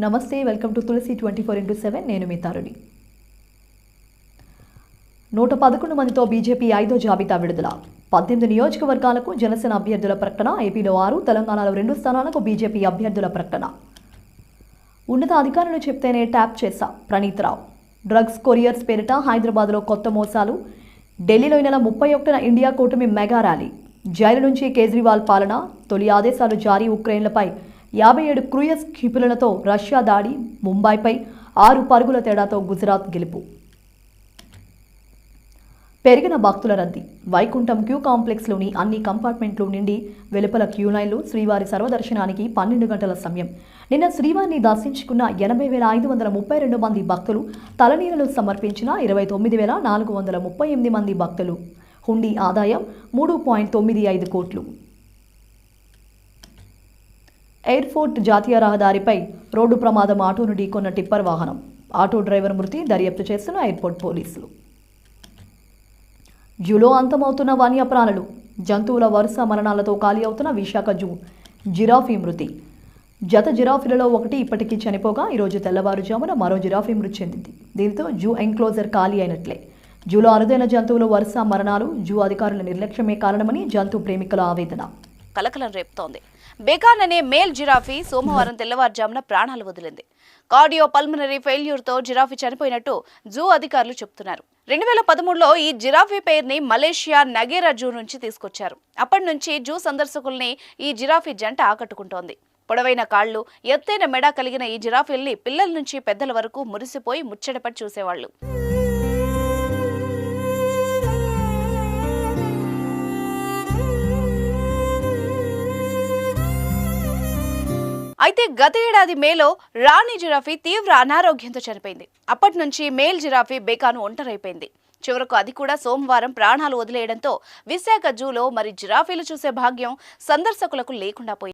నమస్తే welcome to Tulasi twenty four into seven. నేను మీ తరుణి. నూట పదకొండు మందితో బీజేపీ ఐదో జాబితా విడుదల. పద్దెనిమిది నియోజకవర్గాలకు జనసేన అభ్యర్థుల ప్రకటన ఏపీలో ఆరు తెలంగాణలో రెండు స్థానాలకు బీజేపీ అభ్యర్థుల ప్రకటన. ఉన్నత అధికారులు చెప్తేనే ట్యాప్ చేశా ప్రణీత్ రావు. డ్రగ్స్ కొరియర్స్ పేరిట హైదరాబాద్లో కొత్త మోసాలు. ఢిల్లీలో ఈ నెల ముప్పై ఒకటిన ఇండియా కూటమి మెగా ర్యాలీ. జైలు నుంచి కేజ్రీవాల్ పాలన. తొలి ఆదేశాలు జారీ ఉక్రెయిన్లపై. యాభై ఏడు క్రూయస్ క్షిపులతో రష్యా దాడి ముంబైపై ఆరు పరుగుల తేడాతో గుజరాత్ గెలుపు. పెరిగిన భక్తుల రద్దీ. వైకుంఠం క్యూ కాంప్లెక్స్లోని అన్ని కంపార్ట్మెంట్లు నిండి వెలుపల క్యూ లైన్లు శ్రీవారి సర్వదర్శనానికి పన్నెండు గంటల సమయం. నిన్న శ్రీవారిని దర్శించుకున్న ఎనభై వేల ఐదు వందల ముప్పై రెండు మంది భక్తులు తలనీరలు సమర్పించిన ఇరవై తొమ్మిది వేల నాలుగు వందల ముప్పై ఎనిమిది మంది భక్తులు. హుండీ ఆదాయం మూడు పాయింట్ తొమ్మిది ఐదు కోట్లు. ఎయిర్పోర్ట్ జాతీయ రహదారిపై రోడ్డు ప్రమాదం ఆటోను ఢీకొన్న టిప్పర్ వాహనం. ఆటో డ్రైవర్ మృతి దర్యాప్తు చేస్తున్న ఎయిర్పోర్ట్ పోలీసులు. జూలో అంతమవుతున్న వన్యప్రాణులు జంతువుల వరుస మరణాలతో ఖాళీ అవుతున్న విశాఖ జూ జిరాఫీ మృతి. జత జిరాఫీలలో ఒకటి ఇప్పటికీ చనిపోగా ఈరోజు తెల్లవారుజామున మరో జిరాఫీ మృతి చెందింది. దీంతో జూ ఎంక్లోజర్ ఖాళీ అయినట్లే. జూలో అరుదైన జంతువుల వరుస మరణాలు జూ అధికారుల నిర్లక్ష్యమే కారణమని జంతు ప్రేమికుల ఆవేదన. కలకలం రేపుతోంది. బేకాన్ అనే మేల్ జిరాఫీ సోమవారం తెల్లవారుజామున ప్రాణాలు వదిలింది. కార్డియో పల్మనరీ ఫెయిల్యూర్తో జిరాఫీ చనిపోయినట్టు జూ అధికారులు చెబుతున్నారు. రెండు వేల పదమూడులో ఈ జిరాఫీ పేరుని మలేషియా నగేరా జూ నుంచి తీసుకొచ్చారు. అప్పటి నుంచి జూ సందర్శకుల్ని ఈ జిరాఫీ జంట ఆకట్టుకుంటోంది. పొడవైన కాళ్ళు ఎత్తైన మెడ కలిగిన ఈ జిరాఫీల్ని పిల్లల నుంచి పెద్దల వరకు మురిసిపోయి ముచ్చటపడి చూసేవాళ్ళు అయితే గత ఏడాది మేలో రాణి జిరాఫీ తీవ్ర అనారోగ్యంతో చనిపోయింది. అప్పటి నుంచి మేల్ జిరాఫీ బేకాను ఒంటరైపోయింది. చివరకు అది కూడా సోమవారం ప్రాణాలు వదిలేయడంతో విశాఖ జూలో మరి జిరాఫీలు చూసే భాగ్యం సందర్శకులకు లేకుండా పోయింది.